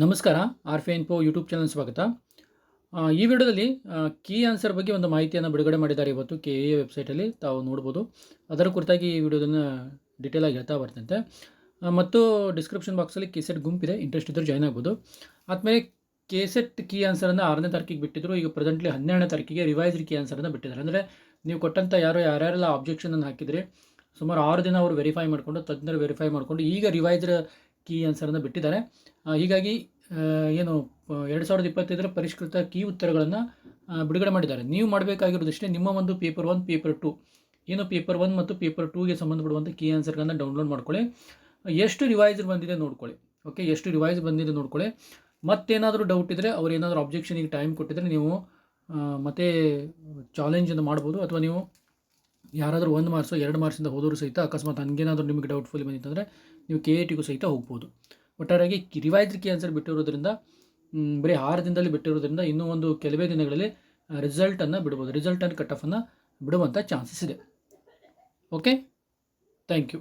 ನಮಸ್ಕಾರ ಆರ್ ಫೆ info YouTube channel ಸ್ವಾಗತ. ಈ ವಿಡಿಯೋದಲ್ಲಿ ಕೀ ಆನ್ಸರ್ ಬಗ್ಗೆ ಒಂದು ಮಾಹಿತಿಯನ್ನು ಬಿಡುಗಡೆ ಮಾಡಿದ್ದಾರೆ ಇವತ್ತು ಕೆ ಎ ವೆಬ್ಸೈಟಲ್ಲಿ ತಾವು ನೋಡ್ಬೋದು. ಅದರ ಕುರಿತಾಗಿ ಈ ವಿಡಿಯೋದನ್ನು ಡಿಟೇಲಾಗಿ ಹೇಳ್ತಾ ಬರ್ತಂತೆ ಮತ್ತು ಡಿಸ್ಕ್ರಿಪ್ಷನ್ ಬಾಕ್ಸಲ್ಲಿ ಕೆ ಸೆಟ್ ಗುಂಪಿದೆ ಇಂಟ್ರೆಸ್ಟ್ ಇದ್ದರೂ ಜಾಯ್ನ್ ಆಗ್ಬೋದು. ಆದಮೇಲೆ ಕೆ ಸೆಟ್ ಕೀ ಆನ್ಸರನ್ನು ಆರನೇ ತಾರೀಕಿಗೆ ಬಿಟ್ಟಿದ್ರು, ಈಗ ಪ್ರೆಸೆಂಟ್ಲಿ ಹನ್ನೆರಡನೇ ತಾರೀಕಿಗೆ ರಿವೈಸ್ಡ್ ಕೀ ಆನ್ಸರನ್ನು ಬಿಟ್ಟಿದ್ದಾರೆ. ಅಂದರೆ ನೀವು ಕೊಟ್ಟಂಥ ಯಾರೋ ಯಾರ್ಯಾರೆಲ್ಲ ಆಬ್ಜೆಕ್ಷನನ್ನು ಹಾಕಿದರೆ ಸುಮಾರು ಆರು ದಿನ ಅವರು ವೆರಿಫೈ ಮಾಡಿಕೊಂಡು, ತಜ್ಞರು ವೆರಿಫೈ ಮಾಡಿಕೊಂಡು ಈಗ ರಿವೈಸ್ಡ್ ಕೀ ಆನ್ಸರನ್ನು ಬಿಟ್ಟಿದ್ದಾರೆ. ಹೀಗಾಗಿ ಏನು ಎರಡು ಸಾವಿರದ ಇಪ್ಪತ್ತೈದರ ಪರಿಷ್ಕೃತ ಕೀ ಉತ್ತರಗಳನ್ನು ಬಿಡುಗಡೆ ಮಾಡಿದ್ದಾರೆ. ನೀವು ಮಾಡಬೇಕಾಗಿರೋದಷ್ಟೇ ನಿಮ್ಮ ಒಂದು ಪೇಪರ್ ಒನ್, ಪೇಪರ್ ಟು. ಏನು ಪೇಪರ್ ಒನ್ ಮತ್ತು ಪೇಪರ್ ಟೂಗೆ ಸಂಬಂಧಪಡುವಂಥ ಕೀ ಆನ್ಸರ್ಗಳನ್ನು ಡೌನ್ಲೋಡ್ ಮಾಡ್ಕೊಳ್ಳಿ. ಎಷ್ಟು ರಿವೈಸ್ ಬಂದಿದೆ ನೋಡ್ಕೊಳ್ಳಿ. ಓಕೆ, ಎಷ್ಟು ರಿವೈಸ್ ಬಂದಿದೆ ನೋಡ್ಕೊಳ್ಳಿ. ಮತ್ತೇನಾದರೂ ಡೌಟ್ ಇದ್ದರೆ ಅವ್ರು ಏನಾದರೂ ಅಬ್ಜೆಕ್ಷನಿಗೆ ಟೈಮ್ ಕೊಟ್ಟಿದ್ರೆ ನೀವು ಮತ್ತೆ ಚಾಲೆಂಜನ್ನು ಮಾಡ್ಬೋದು. ಅಥವಾ ನೀವು ಯಾರಾದರೂ ಒಂದು ಮಾರ್ಕ್ಸು ಎರಡು ಮಾರ್ಕ್ಸಿಂದ ಹೋದರೂ ಸಹಿತ ಅಕಸ್ಮಾತ್ ಹಂಗೇನಾದರೂ ನಿಮಗೆ ಡೌಟ್ಫುಲ್ ಬಂದಿತ್ತಂದರೆ ನೀವು ಕೆ ಎ ಟಿಗೂ ಸಹಿತ ಹೋಗ್ಬೋದು. ಒಟ್ಟಾರೆಯಾಗಿ ರಿವೈಸ್ಡ್ ಕ್ಯಾನ್ಸರ್ ಬಿಟ್ಟಿರೋದ್ರಿಂದ ಬರೀ ಆರು ದಿನದಲ್ಲಿ ಬಿಟ್ಟಿರೋದ್ರಿಂದ ಇನ್ನೂ ಒಂದು ಕೆಲವೇ ದಿನಗಳಲ್ಲಿ ರಿಸಲ್ಟನ್ನು ಬಿಡ್ಬೋದು. ರಿಸಲ್ಟ್ ಆ್ಯಂಡ್ ಕಟ್ ಆಫನ್ನು ಬಿಡುವಂಥ ಚಾನ್ಸಸ್ ಇದೆ. Okay thank you